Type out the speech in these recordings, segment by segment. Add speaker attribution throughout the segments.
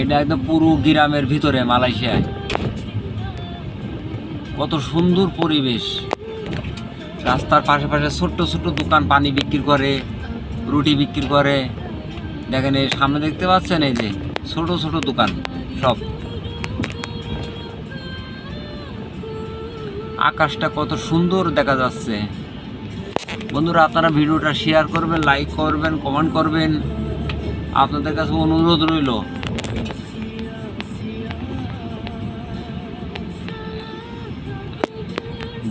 Speaker 1: এটা একদম পুরো গ্রামের ভিতরে, মালয়েশিয়ায়। কত সুন্দর পরিবেশ। রাস্তার পাশে পাশে ছোট্ট ছোট্ট দোকান, পানি বিক্রি করে, রুটি বিক্রি করে। দেখেন এই সামনে দেখতে পাচ্ছেন এই যে ছোট ছোট দোকান সব। আকাশটা কত সুন্দর দেখা যাচ্ছে। বন্ধুরা, আপনারা ভিডিওটা শেয়ার করবেন লাইক করবেন কমেন্ট করবেন। আপনাদের কাছে অনুরোধ রইল।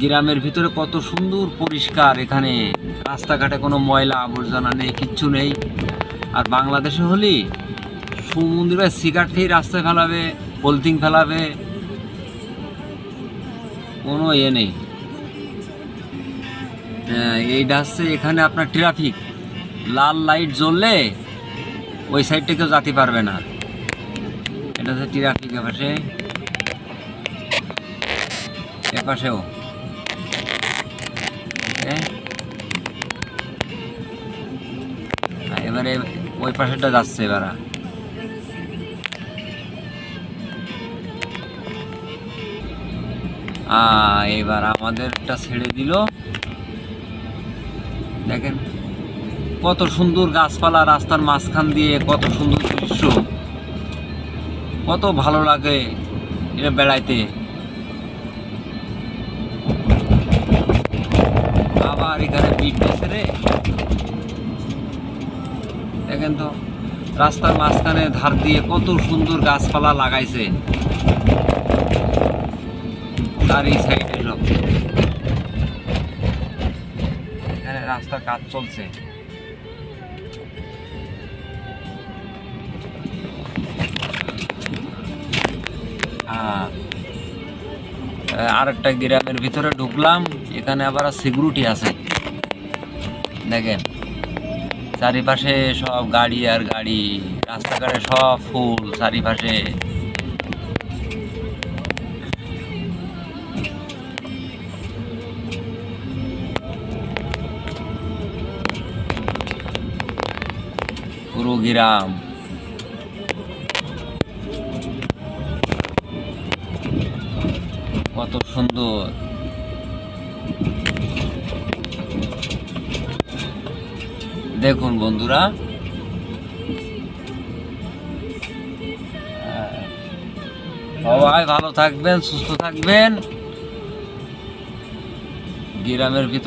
Speaker 1: গ্রামের ভিতরে কত সুন্দর পরিষ্কার এখানে রাস্তাঘাটে কোনো ময়লা আবর্জনা নেই কিচ্ছু নেই। আর বাংলাদেশে হলি সমুদ্রে সিগারেট খেয়ে রাস্তায় ফেলাবে পলিথিন ফেলাবে কোনো ইয়ে নেই। হ্যাঁ, এইটা হচ্ছে এখানে আপনার ট্রাফিক লাল লাইট জ্বললে ওই সাইড কেউ যাতে পারবে না। এটা হচ্ছে ট্রাফিক এপাশে এপাশেও এবারে ওই পাশেটা যাচ্ছে এবারা। এবার আমাদেরটা ছেড়ে দিল। দেখেন। কত সুন্দর গাছপালা রাস্তার মাঝখান দিয়ে, কত সুন্দর দৃশ্য। কত ভালো লাগে এটা বেড়াইতে। আবার এখানে রে। দেখেন তো, রাস্তার মাঝখানে ধার দিয়ে কত সুন্দর গাছপালা লাগাইছে। তার এই সাইডে সব এখানে রাস্তার কাজ চলছে। হ্যাঁ আরেকটা গ্রামের ভিতরে ঢুকলাম, এখানে আবার সিকিউরিটি আছে। দেখেন, চারিপাশে সব গাড়ি আর গাড়ি, রাস্তাঘাটে সব ফুল চারিপাশে। পুরো গ্রাম। কত সুন্দর। দেখুন বন্ধুরা। সবাই ভালো থাকবেন সুস্থ থাকবেন। গ্রামের ভিতর